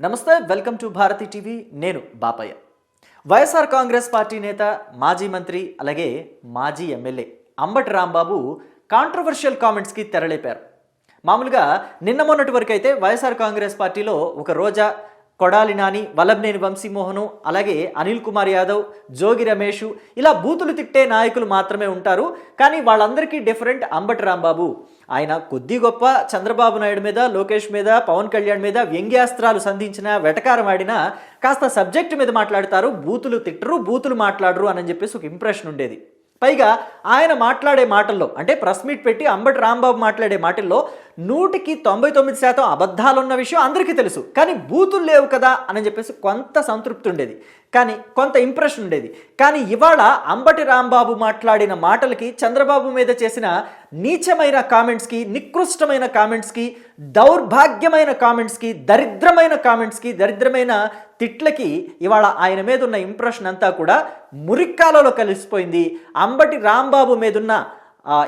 నమస్తే welcome to Bharati TV. నేను Bapayya. YSR Congress party నేత మాజీ మంత్రి అలాగే మాజీ ఎమ్మెల్యే అంబటి రాంబాబు కాంట్రవర్షియల్ కామెంట్స్కి తెరలేపారు. మామూలుగా నిన్న మొన్నటి వరకు అయితే వైఎస్ఆర్ కాంగ్రెస్ పార్టీలో ఒక రోజా కొడాలి నాని వల్లభనేని వంశీమోహను అలాగే అనిల్ కుమార్ యాదవ్ జోగి రమేష్ ఇలా బూతులు తిట్టే నాయకులు మాత్రమే ఉంటారు. కానీ వాళ్ళందరికీ డిఫరెంట్ అంబటి రాంబాబు. ఆయన కొద్ది గొప్ప చంద్రబాబు నాయుడు మీద లోకేష్ మీద పవన్ కళ్యాణ్ మీద వ్యంగ్యాస్త్రాలు సంధించిన వెటకారం ఆడినా కాస్త సబ్జెక్టు మీద మాట్లాడతారు. బూతులు తిట్టరు బూతులు మాట్లాడరు అని చెప్పేసి ఒక ఇంప్రెషన్ ఉండేది. పైగా ఆయన మాట్లాడే మాటల్లో అంటే ప్రెస్ మీట్ పెట్టి అంబటి రాంబాబు మాట్లాడే మాటల్లో నూటికి తొంభై తొమ్మిది శాతం అబద్ధాలు ఉన్న విషయం అందరికీ తెలుసు. కానీ బూతులు లేవు కదా అని చెప్పేసి కొంత సంతృప్తి ఉండేది. కానీ కొంత ఇంప్రెషన్ ఉండేది. కానీ ఇవాళ అంబటి రాంబాబు మాట్లాడిన మాటలకి చంద్రబాబు మీద చేసిన నీచమైన కామెంట్స్కి నికృష్టమైన కామెంట్స్కి దౌర్భాగ్యమైన కామెంట్స్కి దరిద్రమైన కామెంట్స్కి దరిద్రమైన తిట్లకి ఇవాళ ఆయన మీద ఉన్న ఇంప్రెషన్ అంతా కూడా మురిక్కాలలో కలిసిపోయింది. అంబటి రాంబాబు మీదున్న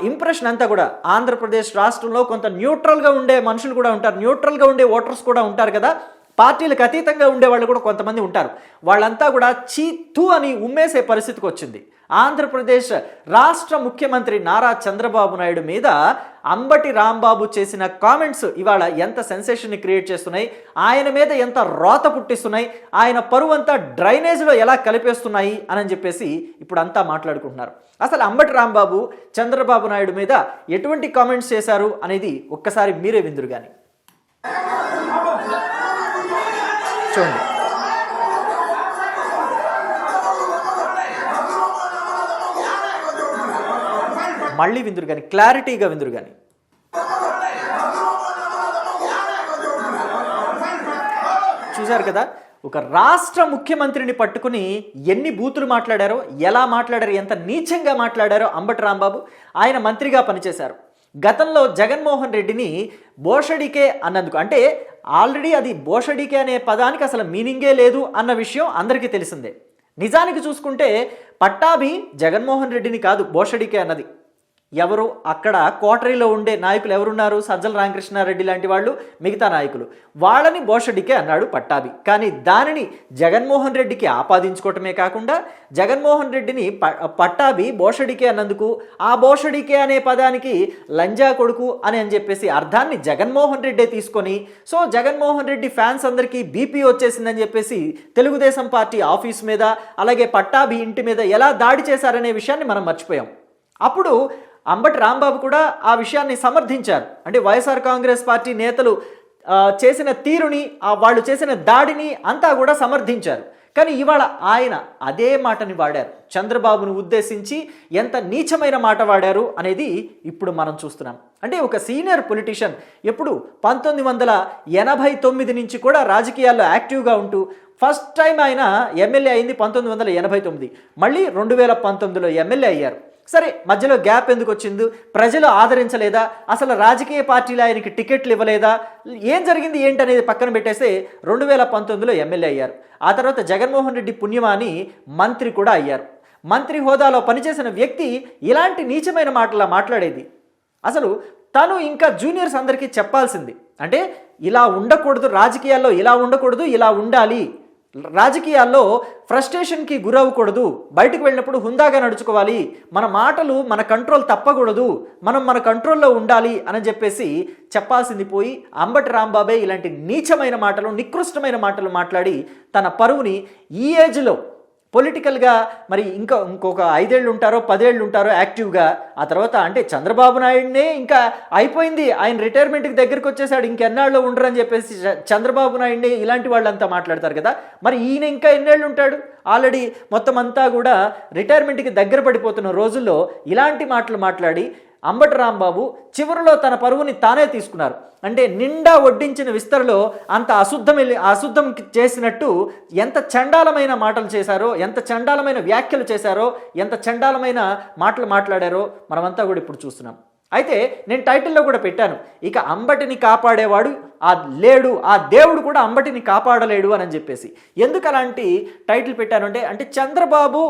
ఇంప్రెషన్ అంతా కూడా ఆంధ్రప్రదేశ్ రాష్ట్రంలో కొంత న్యూట్రల్గా ఉండే మనుషులు కూడా ఉంటారు. న్యూట్రల్గా ఉండే ఓటర్స్ కూడా ఉంటారు కదా. పార్టీలకు అతీతంగా ఉండే వాళ్ళు కూడా కొంతమంది ఉంటారు. వాళ్ళంతా కూడా చీతు అని ఉమ్మేసే పరిస్థితికి వచ్చింది. ఆంధ్రప్రదేశ్ రాష్ట్ర ముఖ్యమంత్రి నారా చంద్రబాబు నాయుడు మీద అంబటి రాంబాబు చేసిన కామెంట్స్ ఇవాళ ఎంత సెన్సేషన్ని క్రియేట్ చేస్తున్నాయి ఆయన మీద ఎంత రోత పుట్టిస్తున్నాయి ఆయన పరువు అంతా డ్రైనేజ్లో ఎలా కలిపేస్తున్నాయి అని చెప్పేసి ఇప్పుడు అంతా మాట్లాడుకుంటున్నారు. అసలు అంబటి రాంబాబు చంద్రబాబు నాయుడు మీద ఎటువంటి కామెంట్స్ చేశారు అనేది ఒక్కసారి మీరే విందురు కానీ చూడండి మళ్ళీ విందురు కానీ క్లారిటీగా విందురు కానీ చూశారు కదా ఒక రాష్ట్ర ముఖ్యమంత్రిని పట్టుకుని ఎన్ని బూతులు మాట్లాడారో ఎలా మాట్లాడారో ఎంత నీచంగా మాట్లాడారో అంబటి రాంబాబు ఆయన మంత్రిగా పనిచేశారు. గతంలో జగన్మోహన్ రెడ్డిని బోషడికే అన్నందుకు అంటే ఆల్రెడీ అది బోషడికే అనే పదానికి అసలు మీనింగే లేదు అన్న విషయం అందరికీ తెలిసిందే. నిజానికి చూసుకుంటే పట్టాభి జగన్మోహన్ రెడ్డిని కాదు బోషడికే అన్నది. ఎవరు? అక్కడ కోటరీలో ఉండే నాయకులు ఎవరున్నారు? సజ్జల రామకృష్ణారెడ్డి లాంటి వాళ్ళు మిగతా నాయకులు. వాళ్ళని బోషడికే అన్నాడు పట్టాభి. కానీ దానిని జగన్మోహన్ రెడ్డికి ఆపాదించుకోవటమే కాకుండా జగన్మోహన్ రెడ్డిని ప పట్టాభి బోషడికే అన్నందుకు ఆ బోషడికే అనే పదానికి లంజా కొడుకు అని అని చెప్పేసి అర్థాన్ని జగన్మోహన్ రెడ్డే తీసుకొని సో జగన్మోహన్ రెడ్డి ఫ్యాన్స్ అందరికీ బీపీ వచ్చేసిందని చెప్పేసి తెలుగుదేశం పార్టీ ఆఫీస్ మీద అలాగే పట్టాభి ఇంటి మీద ఎలా దాడి చేశారనే విషయాన్ని మనం మర్చిపోయాం. అప్పుడు అంబటి రాంబాబు కూడా ఆ విషయాన్ని సమర్థించారు. అంటే వైఎస్ఆర్ కాంగ్రెస్ పార్టీ నేతలు చేసిన తీరుని ఆ వాళ్ళు చేసిన దాడిని అంతా కూడా సమర్థించారు. కానీ ఇవాళ ఆయన అదే మాటని వాడారు. చంద్రబాబును ఉద్దేశించి ఎంత నీచమైన మాట వాడారు అనేది ఇప్పుడు మనం చూస్తున్నాం. అంటే ఒక సీనియర్ పొలిటీషియన్ ఎప్పుడు పంతొమ్మిది వందల ఎనభై తొమ్మిది నుంచి కూడా రాజకీయాల్లో యాక్టివ్గా ఉంటూ ఫస్ట్ టైం ఆయన ఎమ్మెల్యే అయింది పంతొమ్మిది వందల ఎనభై తొమ్మిది. మళ్ళీ రెండు వేల పంతొమ్మిదిలో ఎమ్మెల్యే అయ్యారు. సరే మధ్యలో గ్యాప్ ఎందుకు వచ్చింది? ప్రజలు ఆదరించలేదా? అసలు రాజకీయ పార్టీలు ఆయనకి టికెట్లు ఇవ్వలేదా? ఏం జరిగింది ఏంటనేది పక్కన పెట్టేస్తే రెండు వేల పంతొమ్మిదిలో ఎమ్మెల్యే అయ్యారు. ఆ తర్వాత జగన్మోహన్ రెడ్డి పుణ్యమాని మంత్రి కూడా అయ్యారు. మంత్రి హోదాలో పనిచేసిన వ్యక్తి ఇలాంటి నీచమైన మాటలా మాట్లాడేది. అసలు తను ఇంకా జూనియర్స్ అందరికీ చెప్పాల్సింది. అంటే ఇలా ఉండకూడదు రాజకీయాల్లో ఇలా ఉండకూడదు ఇలా ఉండాలి. రాజకీయాల్లో ఫ్రస్ట్రేషన్కి గురవ్వకూడదు. బయటకు వెళ్ళినప్పుడు హుందాగా నడుచుకోవాలి. మన మాటలు మన కంట్రోల్ తప్పకూడదు. మనం మన కంట్రోల్లో ఉండాలి అని చెప్పేసి చెప్పాల్సింది పోయి అంబటి రాంబాబే ఇలాంటి నీచమైన మాటలు నికృష్టమైన మాటలు మాట్లాడి తన పరువుని ఈ ఏజ్లో పొలిటికల్గా మరి ఇంకా ఇంకొక ఐదేళ్ళు ఉంటారో పదేళ్ళు ఉంటారో యాక్టివ్గా ఆ తర్వాత అంటే చంద్రబాబు నాయుడునే ఇంకా అయిపోయింది. ఆయన రిటైర్మెంట్కి దగ్గరికి వచ్చేసాడు ఇంకెన్నాళ్ళు ఉండరని చెప్పేసి చంద్రబాబు నాయుడిని ఇలాంటి వాళ్ళంతా మాట్లాడతారు కదా. మరి ఈయన ఇంకా ఎన్నేళ్ళు ఉంటాడు? ఆల్రెడీ మొత్తం అంతా కూడా రిటైర్మెంట్కి దగ్గర పడిపోతున్న రోజుల్లో ఇలాంటి మాటలు మాట్లాడి అంబటి రాంబాబు చివరిలో తన పరువుని తానే తీసుకున్నారు. అంటే నిండా వడ్డించిన విస్తరలో అంత అశుద్ధం అశుద్ధం చేసినట్టు ఎంత చండాలమైన మాటలు చేశారో ఎంత చండాలమైన వ్యాఖ్యలు చేశారో ఎంత చండాలమైన మాటలు మాట్లాడారో మనమంతా కూడా ఇప్పుడు చూస్తున్నాం. అయితే నేను టైటిల్లో కూడా పెట్టాను. ఇక అంబటిని కాపాడేవాడు ఆ లేడు ఆ దేవుడు కూడా అంబటిని కాపాడలేడు అని చెప్పేసి. ఎందుకు అలాంటి టైటిల్ పెట్టాను అంటే అంటే చంద్రబాబు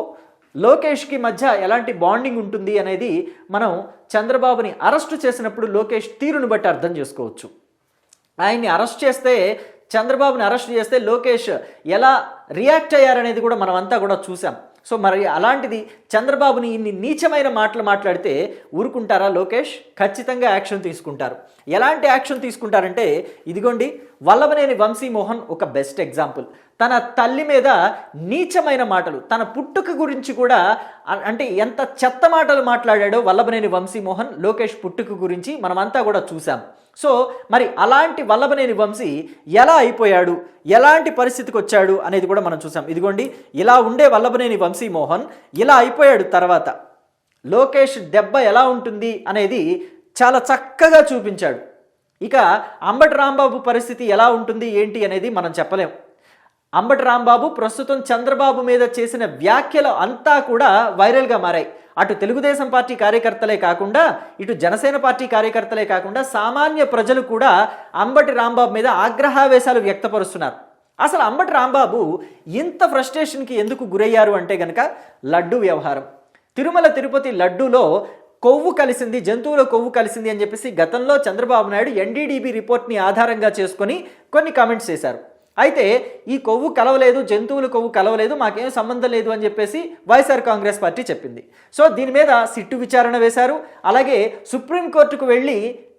లోకేష్కి మధ్య ఎలాంటి బాండింగ్ ఉంటుంది అనేది మనం చంద్రబాబుని అరెస్ట్ చేసినప్పుడు లోకేష్ తీరును బట్టి అర్థం చేసుకోవచ్చు. ఆయన్ని అరెస్ట్ చేస్తే చంద్రబాబుని అరెస్ట్ చేస్తే లోకేష్ ఎలా రియాక్ట్ అయ్యారనేది కూడా మనం అంతా కూడా చూసాం. సో మరి అలాంటిది చంద్రబాబుని ఇన్ని నీచమైన మాటలు మాట్లాడితే ఊరుకుంటారా లోకేష్? ఖచ్చితంగా యాక్షన్ తీసుకుంటారు. ఎలాంటి యాక్షన్ తీసుకుంటారంటే ఇదిగోండి వల్లభనేని వంశీమోహన్ ఒక బెస్ట్ ఎగ్జాంపుల్. తన తల్లి మీద నీచమైన మాటలు తన పుట్టుక గురించి కూడా అంటే ఎంత చెత్త మాటలు మాట్లాడాడో వల్లభనేని వంశీమోహన్ లోకేష్ పుట్టుక గురించి మనమంతా కూడా చూసాం సో మరి అలాంటి వల్లభనేని వంశీ ఎలా అయిపోయాడు? ఎలాంటి పరిస్థితికి వచ్చాడు అనేది కూడా మనం చూసాం ఇదిగోండి ఇలా ఉండే వల్లభనేని వంశీమోహన్ ఇలా అయిపోయాడు తర్వాత. లోకేష్ దెబ్బ ఎలా ఉంటుంది అనేది చాలా చక్కగా చూపించాడు. ఇక అంబటి రాంబాబు పరిస్థితి ఎలా ఉంటుంది ఏంటి అనేది మనం చెప్పలేం. అంబటి రాంబాబు ప్రస్తుతం చంద్రబాబు మీద చేసిన వ్యాఖ్యలు అంతా కూడా వైరల్గా మారాయి. అటు తెలుగుదేశం పార్టీ కార్యకర్తలే కాకుండా ఇటు జనసేన పార్టీ కార్యకర్తలే కాకుండా సామాన్య ప్రజలు కూడా అంబటి రాంబాబు మీద ఆగ్రహావేశాలు వ్యక్తపరుస్తున్నారు. అసలు అంబటి రాంబాబు ఇంత ఫ్రస్ట్రేషన్కి ఎందుకు గురయ్యారు అంటే గనక లడ్డు వ్యవహారం. తిరుమల తిరుపతి లడ్డూలో కొవ్వు కలిసింది జంతువుల కొవ్వు కలిసింది అని చెప్పేసి గతంలో చంద్రబాబు నాయుడు ఎన్డీడీబీ రిపోర్ట్ని ఆధారంగా చేసుకొని కొన్ని కామెంట్స్ చేశారు. అయితే ఈ కొవ్వు కలవలేదు జంతువుల కొవ్వు కలవలేదు మాకేం సంబంధం లేదు అని చెప్పేసి వైఎస్ఆర్ కాంగ్రెస్ పార్టీ చెప్పింది. సో దీని మీద సిట్టు విచారణ వేశారు. అలాగే సుప్రీంకోర్టుకు వెళ్ళి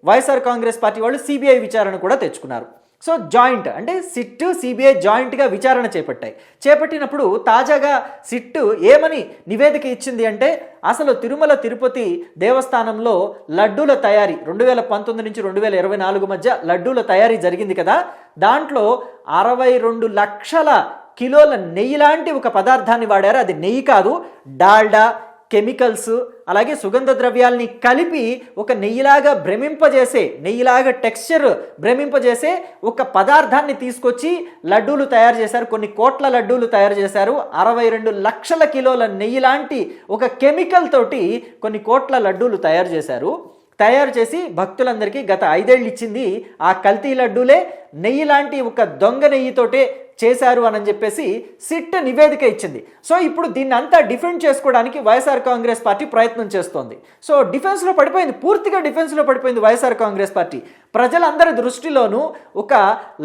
వైఎస్ఆర్ కాంగ్రెస్ పార్టీ వాళ్ళు సిబిఐ విచారణ కూడా తెచ్చుకున్నారు. సో జాయింట్ అంటే సిట్ సిబిఐ జాయింట్గా విచారణ చేపట్టాయి. చేపట్టినప్పుడు తాజాగా సిట్టు ఏమని నివేదిక ఇచ్చింది అంటే అసలు తిరుమల తిరుపతి దేవస్థానంలో లడ్డూల తయారీ రెండు వేల పంతొమ్మిది నుంచి రెండు వేల ఇరవై నాలుగు మధ్య లడ్డూల తయారీ జరిగింది కదా? దాంట్లో అరవై రెండు లక్షల కిలోల నెయ్యి లాంటి ఒక పదార్థాన్ని వాడారు. అది నెయ్యి కాదు డాల్డా కెమికల్స్ అలాగే సుగంధ ద్రవ్యాల్ని కలిపి ఒక నెయ్యిలాగా భ్రమింపజేసే నెయ్యిలాగా టెక్స్చర్ భ్రమింపజేసే ఒక పదార్థాన్ని తీసుకొచ్చి లడ్డూలు తయారు చేశారు. కొన్ని కోట్ల లడ్డూలు తయారు చేశారు. అరవై రెండు లక్షల కిలోల నెయ్యి లాంటి ఒక కెమికల్ తోటి కొన్ని కోట్ల లడ్డూలు తయారు చేశారు. తయారు చేసి భక్తులందరికీ గత ఐదేళ్ళు ఇచ్చింది ఆ కల్తీ లడ్డూలే. నెయ్యి లాంటి ఒక దొంగ నెయ్యితోటే చేశారు అని చెప్పేసి సిట్ నివేదిక ఇచ్చింది. సో ఇప్పుడు దీన్ని అంతా డిఫెండ్ చేసుకోవడానికి వైఎస్ఆర్ కాంగ్రెస్ పార్టీ ప్రయత్నం చేస్తోంది. సో డిఫెన్స్లో పడిపోయింది పూర్తిగా డిఫెన్స్లో పడిపోయింది వైఎస్ఆర్ కాంగ్రెస్ పార్టీ. ప్రజలందరి దృష్టిలోనూ ఒక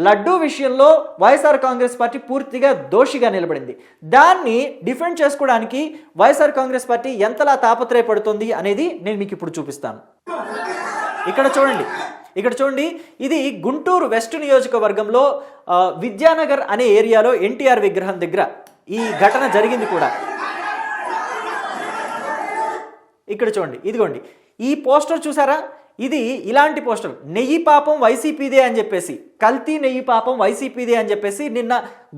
లడ్డూ విషయంలో వైఎస్ఆర్ కాంగ్రెస్ పార్టీ పూర్తిగా దోషిగా నిలబడింది. దాన్ని డిఫెండ్ చేసుకోవడానికి వైఎస్ఆర్ కాంగ్రెస్ పార్టీ ఎంతలా తాపత్రయపడుతుంది అనేది నేను మీకు ఇప్పుడు చూపిస్తాను. ఇక్కడ చూడండి. ఇక్కడ చూడండి ఇది గుంటూరు వెస్ట్ నియోజకవర్గంలో విద్యానగర్ అనే ఏరియాలో ఎన్టీఆర్ విగ్రహం దగ్గర ఈ ఘటన జరిగింది కూడా. ఇక్కడ చూడండి ఇదిగోండి. ఈ పోస్టర్ చూసారా? ఇది ఇలాంటి పోస్టర్. నెయ్యి పాపం వైసీపీదే అని చెప్పేసి కల్తీ నెయ్యి పాపం వైసీపీదే అని చెప్పేసి నిన్న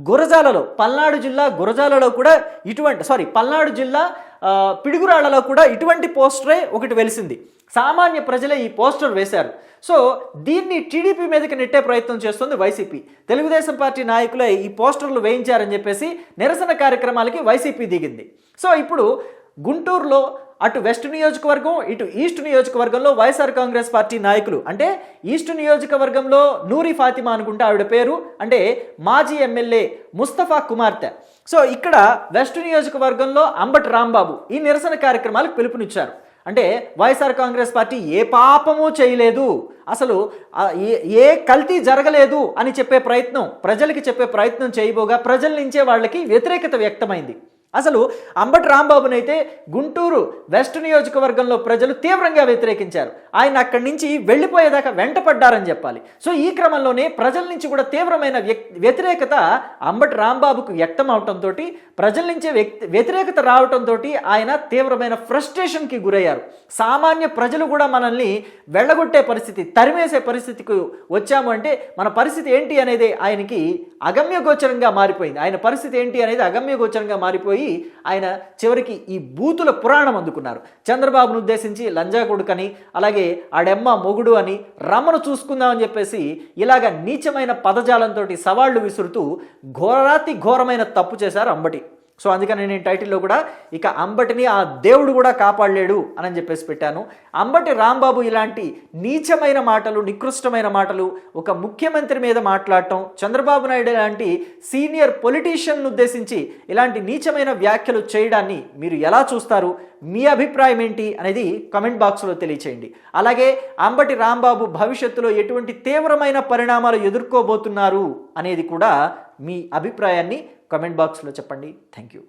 గురజాలలో పల్నాడు జిల్లా గురజాలలో కూడా ఇటువంటి సారీ పల్నాడు జిల్లా పిడుగురాళ్ళలో కూడా ఇటువంటి పోస్టరే ఒకటి వెలిసింది. సామాన్య ప్రజలే ఈ పోస్టర్ వేశారు. సో దీన్ని టీడీపీ మీదకి నెట్టే ప్రయత్నం చేస్తుంది వైసీపీ. తెలుగుదేశం పార్టీ నాయకులే ఈ పోస్టర్లు వేయించారని చెప్పేసి నిరసన కార్యక్రమాలకి వైసీపీ దిగింది. సో ఇప్పుడు గుంటూరులో అటు వెస్ట్ నియోజకవర్గం ఇటు ఈస్ట్ నియోజకవర్గంలో వైఎస్ఆర్ కాంగ్రెస్ పార్టీ నాయకులు అంటే ఈస్ట్ నియోజకవర్గంలో నూరి ఫాతిమా అనుకుంటే ఆవిడ పేరు అంటే మాజీ ఎమ్మెల్యే ముస్తఫా కుమార్తె. సో ఇక్కడ వెస్ట్ నియోజకవర్గంలో అంబటి రాంబాబు ఈ నిరసన కార్యక్రమాలకు పిలుపునిచ్చారు. అంటే వైఎస్ఆర్ కాంగ్రెస్ పార్టీ ఏ పాపము చేయలేదు. అసలు ఏ ఏ కల్తీ జరగలేదు అని చెప్పే ప్రయత్నం ప్రజలకి చెప్పే ప్రయత్నం చేయబోగా ప్రజల నుంచే వాళ్ళకి వ్యతిరేకత వ్యక్తమైంది. అసలు అంబటి రాంబాబునైతే గుంటూరు వెస్ట్ నియోజకవర్గంలో ప్రజలు తీవ్రంగా వ్యతిరేకించారు. ఆయన అక్కడి నుంచి వెళ్ళిపోయేదాకా వెంటపడ్డారని చెప్పాలి. సో ఈ క్రమంలోనే ప్రజల నుంచి కూడా తీవ్రమైన వ్యతిరేకత అంబటి రాంబాబుకు వ్యక్తం అవటంతో ప్రజల నుంచే వ్యక్తి వ్యతిరేకత రావటంతో ఆయన తీవ్రమైన ఫ్రస్ట్రేషన్కి గురయ్యారు. సామాన్య ప్రజలు కూడా మనల్ని వెళ్ళగొట్టే పరిస్థితి తరిమేసే పరిస్థితికి వచ్చాము అంటే మన పరిస్థితి ఏంటి అనేది ఆయనకి అగమ్యగోచరంగా మారిపోయింది. ఆయన పరిస్థితి ఏంటి అనేది అగమ్యగోచరంగా మారిపోయి ఆయన చివరికి ఈ బూతుల పురాణం అందుకున్నారు. చంద్రబాబును ఉద్దేశించి లంజా కొడుకని అలాగే ఆడెమ్మ మొగుడు అని రమ్మను చూసుకుందామని చెప్పేసి ఇలాగ నీచమైన పదజాలంతో సవాళ్ళు విసురుతూ ఘోరాతి ఘోరమైన తప్పు చేశారు అంబటి. సో అందుకని నేను టైటిల్లో కూడా ఇక అంబటిని ఆ దేవుడు కూడా కాపాడలేడు అని చెప్పేసి పెట్టాను. అంబటి రాంబాబు ఇలాంటి నీచమైన మాటలు నికృష్టమైన మాటలు ఒక ముఖ్యమంత్రి మీద మాట్లాడటం చంద్రబాబు నాయుడు లాంటి సీనియర్ పొలిటీషియన్ ఉద్దేశించి ఇలాంటి నీచమైన వ్యాఖ్యలు చేయడాన్ని మీరు ఎలా చూస్తారు? మీ అభిప్రాయం ఏంటి అనేది కమెంట్ బాక్స్లో తెలియచేయండి. అలాగే అంబటి రాంబాబు భవిష్యత్తులో ఎటువంటి తీవ్రమైన పరిణామాలు ఎదుర్కోబోతున్నారు అనేది కూడా మీ అభిప్రాయాన్ని కమెంట్ బాక్స్లో చెప్పండి. Thank you.